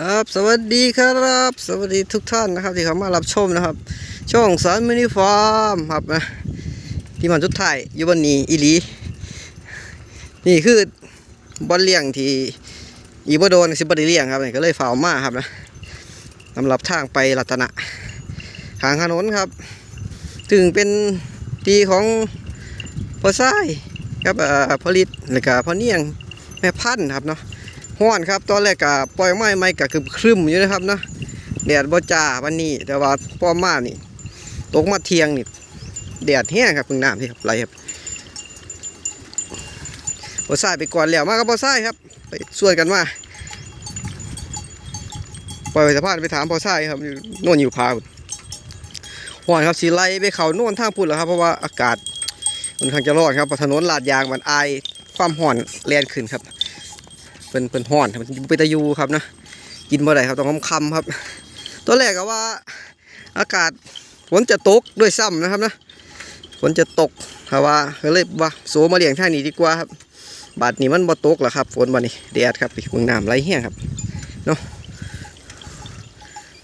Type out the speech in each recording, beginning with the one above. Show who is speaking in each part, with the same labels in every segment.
Speaker 1: ครับสวัสดีครับ สวัสดีทุกท่านนะครับที่เข้ามารับชมนะครับ ช่องสารมินิฟาร์มครับนะที่มันทุดท้ายอยู่บนนี้อีลีนี่คือบอลเลี้ยงที่อีบโดนสิบได้เลี้ยงครับนี่ก็เลยฝ่ามาครับนะสำหรับทางไปรัตนะทางถนนครับ ถึงเป็นทีของพอไส้ครับเอ่อผลิตแล้วก็พอเนียงแม่พันธุ์ครับเนาะ ห้อนครับ ตอนแรกก็ปล่อยไม้ไม้ก็คือครึ้มอยู่นะครับเนาะแดดบ่จ้าวันนี้ แต่ว่าป้อมมานี่ตกมาเทียงนี่แดดแห้งครับพิ่งน้ำที่ครับไหลครับบ่ซ้าไปก่อนแล้วมาครับบ่ซ้าครับ ไปส่วนกันมาปล่อยไปสะพานไปถามบ่ซ้าครับอยู่โน่นอยู่พาห้อนครับสีไล่ไปเขาโน่นทางพุ่นแล้วครับ เพราะว่าอากาศมันข้างจะร้อนครับถนนลาดยางมันอายความห้อนแรงขึ้นครับ เป็นเป็นห่อนมันเป็นตะยูครับนะกินเมื่อไหร่ครับต้องคำๆครับตอนแรกก็ว่าอากาศฝนจะตกด้วยซ้ำนะครับนะฝนจะตกถ้าะว่าเลยว่าโซมาเลี้ยงท่านี้ดีกว่าครับบาดนี้มันบ่ตกหรอครับฝนบานี้แดดครับพี่เมืองน้ำไหลแห้งครับเนาะ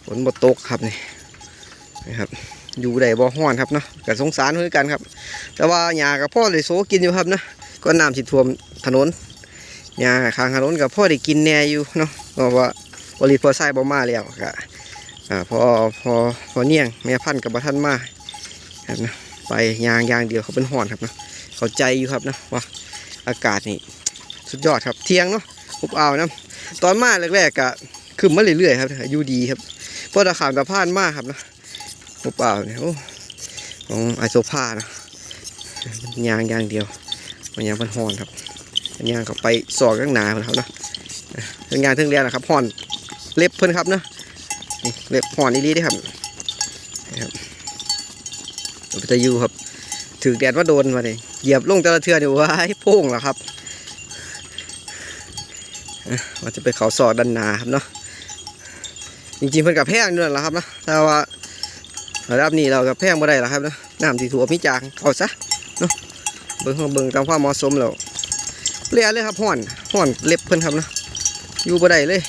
Speaker 1: ฝนบ่ตกครับนี่นะครับอยู่ได้บ่ห้อนครับเนาะก็สงสารเหมือนกันครับ แต่ว่าหญ้ากับพ่อเลยโซกินอยู่ครับนะก็น้ำสิท่วมถนน หญ้าข้างถนนกับพ่อได้กินแน่อยู่เนาะเพราะว่าบริพอใส่บ่มาแล้วก็อ่าพอพอพอเนียงแม่พันกับบ่ทันมาครับนะไปยางยางเดียวเขาเป็นห่อนครับนะเข้าใจอยู่ครับนะว่าอากาศนี่สุดยอดครับเที่ยงเนาะอุบอ้าวนะตอนมาแรกๆก็ขึ้นมาเรื่อยๆครับอยู่ดีครับพอตะขามตะพานมากครับนะอุบอ้าวเนี่ยโอ้ของไอโซพานะยางยางเดียวมันยางเป็นห่อนครับ ย่างเขาไปสอกข้างหนาเพิ่นครับเนาะทั้งงานทั้งเรียนนะครับห่อนเล็บเพิ่นครับเนาะเล็บห่อนอีหลีด้ครับนะครับจะอยู่ครับถือแดดว่าโดนมาเลยเหยียบลงแต่ละเทือเนี่ยว้ายโป้งแล้วครับอะว่าจะไปเขาสอดดันนาครับเนาะจริงๆเพิ่นกับแพงด้วยแหละครับนะแต่ว่าระดับนี้เรากับแพงบ่ได้หรอกครับนะน้ำที่ถั่วมิจางเขาซะเนาะเบิ่งเบิ่งตามความเหมาะสมแล้ว เลียเลยครับห่อนห่อนเล็บเพิ่นครับนะอยู่บ่ได้เลย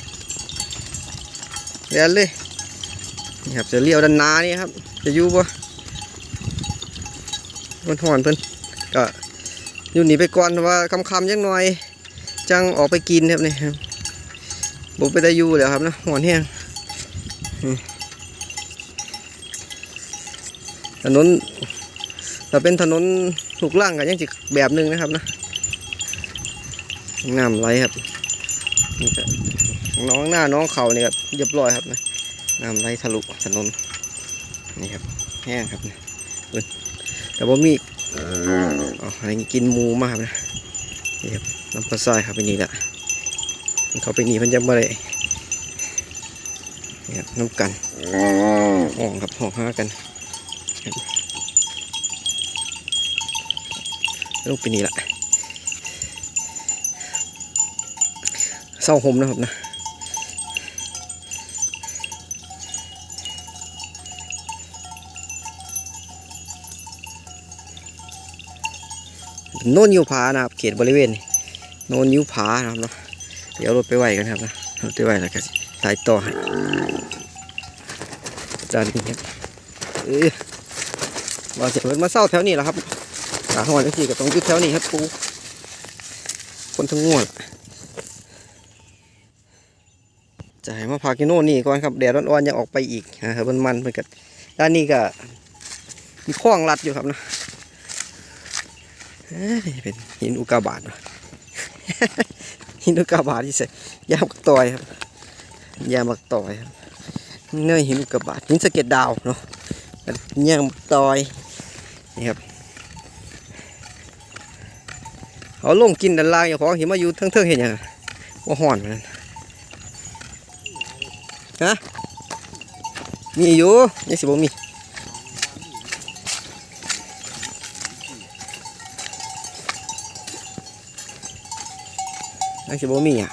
Speaker 1: เลียเลยนี่ครับจะเลี้ยวด้านหนานี่ครับ จะอยู่บ่มันห่อนเพิ่นก็อยู่หนีไปก่อนว่าคำๆยังหน่อยจังออกไปกินครับนี่ครับบ่ไปได้อยู่แล้วครับนะห่อนแห้งถนนถ้าเป็นถนนถูกล่างก็ยังจิแบบหนึงนะครับนะ น้ำไหลครับนี่ก็น้องหน้าน้องเขาเนี่ยครับเรียบร้อยครับนะน้ำไหลทะลุถนนนี่ครับแห้งครับนี่ยเบิ่งแต่ว่ามีอ๋ออะไรกินมูมากนะนี่ครับน้ำปลาทรายครับไปนี่แหละมันเขาไปนี่พันยังไม่ได้นี่ครับน้ำกันห้องครับห้องห้ากันครับลงไปนี่แหละ เศร้าห่มนะครับนะโน่นยิวผานะครับเขตบริเวณโน่นยิวผานะครับเนาะเดี๋ยวรถไปไหวกันครับนะรถไปไหวแล้วก็สิสายต่อให้จานนี้ครับเออว่าจะเพิ่นมาเศร้าแถวนี้แหละครับกาหอนจังซี่ก็ต้องอยู่แถวนี้ครับปูคนทั้งง่วง จะให้มาพากินโน่นนี่ก่อนครับแดดร้อนๆยังออกไปอีกนะครับมันมันๆเหมือนกันด้านนี้ก็มีคล้องรัดอยู่ครับนะเป็นหินอุกาบาตหินอุกาบาตที่ใส่ยามกักตอยครับยามกักตอยครับเนื้อหินอุกาบาตหินสะเก็ดดาวเนาะยามกักตอยนี่ครับเอาลงกินด้านล่างอย่างของหินมาอยู่เทิงๆเห็นยังว่าห่อนนกัน ฮะมีอยู่ยังสิบ่มียังสิบ่มีอะ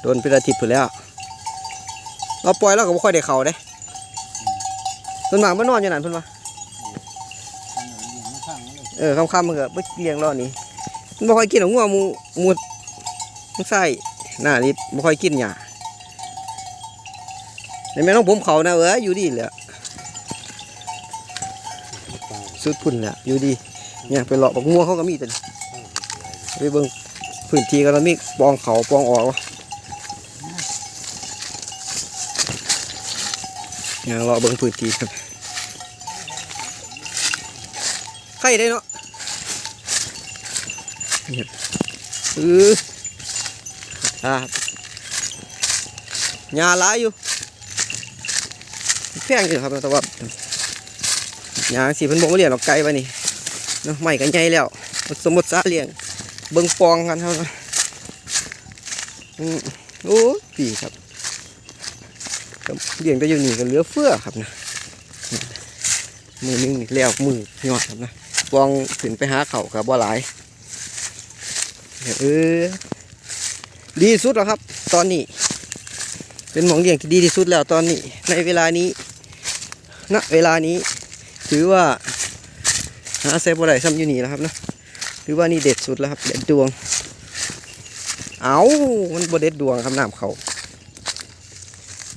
Speaker 1: โดนเป็นอาทิตย์พุ่นแล้ว เราปล่อยแล้วก็บ่ค่อยได้เข้าเด้ส่วนมากมันนอนอยู่นั่นเพิ่นว่าเออค่ำๆมันก็ไปเลี้ยงรอนี่มันบ่ค่อยกินหรอกงัวหมูหมูมันใส่หน้านี่บ่ค่อยกินหญ้า ในแม่น้องผมเขานะเอ้ยอยู่ดีแหละสุดพุ่นแหละอยู่ดีเนี่ยไปเลาะบักงัวเขาก็มีแต่ไปเบิ่งพื้นที่ก็แล้วมีปองเขาปองออกวะอย่างเลาะเบิ่งพื้นที่ครับใครได้เนาะเนี่ยเออครับหญ้าหลายอยู่ แพงอยู่ครับแต่ว่าอย่างสิเพิ่นบอกว่าเลี้ยงดอกไก่ไปนี่เนาะไม่กันใหญ่แล้วสมมติซาเลี้ยงเบิ่งปองกันเท่านั้นอืมโอ้ดีครับเลี้ยงแต่อยู่นี่ก็เหลือเฟือครับนะมือหนึงนี่แล้วมือยอดครับนะปองขึ้นไปหาเขากับบ่หลายเออดีสุดแล้วครับ ตอนนี้ เป็นหมองเลี้ยงที่ดีที่สุดแล้วตอนนี้ ในเวลานี้ ณเวลานี้ ถือว่าหาเซฟบ่ได้ซ้ำอยู่นี่แล้วครับนะถือว่านี่เด็ดสุดแล้วครับ เด็ดดวง เอามันบ่เด็ดดวงครับน้ำเขา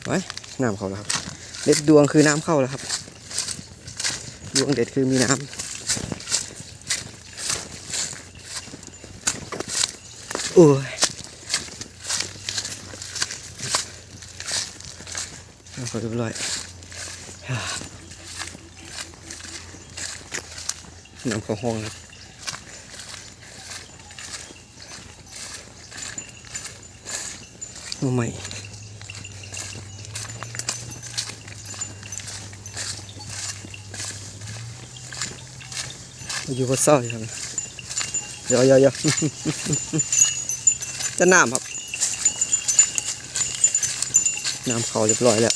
Speaker 1: ไว้น้ำเขาแล้วครับ เด็ดดวงคือน้ำเข้าแล้วครับ ดวงเด็ดคือมีน้ำโอ้ยน้ำเขาเรียบร้อย น้ำเข้าห้องครับโอ้ไม่อยู่บนเศร้าอยู่ครับเดี๋ยวเดี๋ยวเดี๋ยจะน้ำครับ น้ำเขาเรียบร้อยแล้ว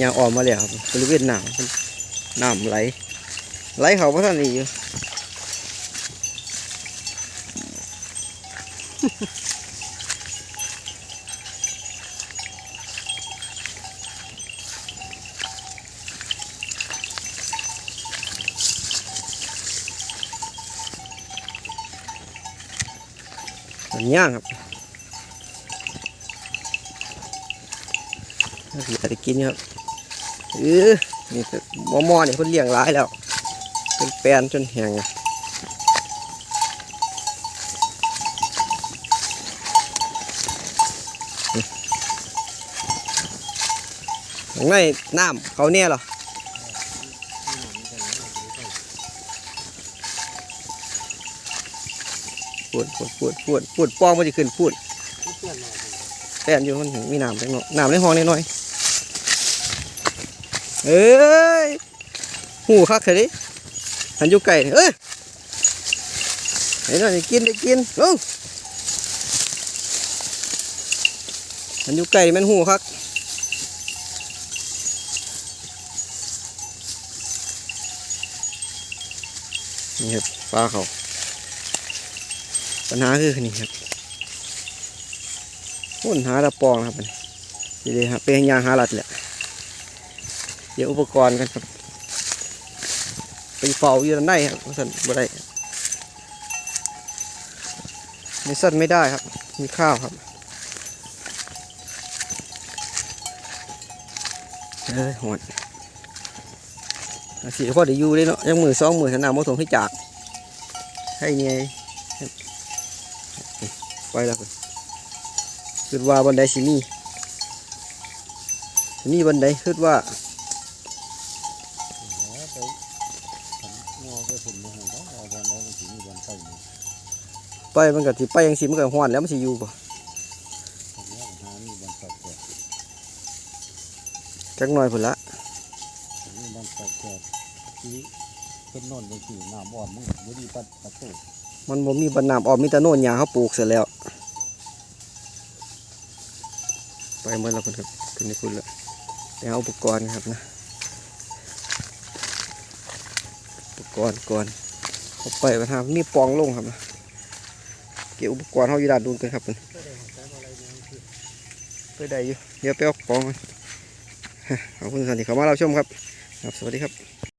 Speaker 1: ยางออกมาแล้วครับบริเวณหน้ำมันน้ำไหล ไหลเขาพระท่านนี่อยู่มันย่างครับ อยากจะกินครับเออนี่มอมอเนี่ยคนเลี้ยงร้ายแล้วเป็นแปนจนแห้งอะข้างในน้ำเขาเนี่ยหรอปวดปวดปวดปวดปวดป้องมันจะขึ้นปวดแปนอยู่มันถึงมีน้ำเล็กน้อยน้ำในห้องนิดหน่อย เอ้ยหูคักเถอะดิหันอยู่ไก่เอ้ยไอ้นั่นได้กินได้กินลงหันอยู่ไก่มันหูคักนี่ครับปลาเขาปัญหาคือนี่ครับหุ่นหาตะปองครับนี่ดีครับเป็นยางหาหลัดแหละ ดี๋ยวอุปกรณ์กันครับไปเฝ้าอยู่ด้านในครับสั่นบ่ได้ไม่สั่นไม่ได้ครับ มีข้าวครับเอ้ยหดอาสิพ่อได้อยู่เลยเนาะยังมือสองมือขนาดมอถงให้จาก ให้ไงไปแล้วกันคิดว่าบันไดสิมีสิมีบันไดคิดว่า
Speaker 2: ไปงอไปถึงมาหัวเขาเอาบอลแล้วมันถึงมีบอลไปอยู่
Speaker 1: ไป มันก็สิไปยังสิมันก็ฮ้อนแล้วมันสิอยู่บ่
Speaker 2: ตรงนี้หามีบอลตกเกิด
Speaker 1: จักหน่อยพุ่นละ
Speaker 2: มีบอลตกเกิดที่เป็นโน่นเป็นสี่น้ำบอลมึงอยู่ดีปัดประตู
Speaker 1: มันบ่มีบันน้ำออมมีแต่โน่นหญ้าเขาปลูกเสร็จแล้ว ไปเมื่อเราคนครับคุณนี่คุณละไปเอาอุปกรณ์ครับนะอุปกก่อนก่อนเขาไปปัญหามีปองลงครับนะ ก็บอุปกรณ์เขาอยู่ด้านนู้นกันครับเพื่อนไปได้อยู่เดี๋ยวไปเอาของขอบคุณสวัสดีเขามาเราชมครับ ครับ สวัสดีครับ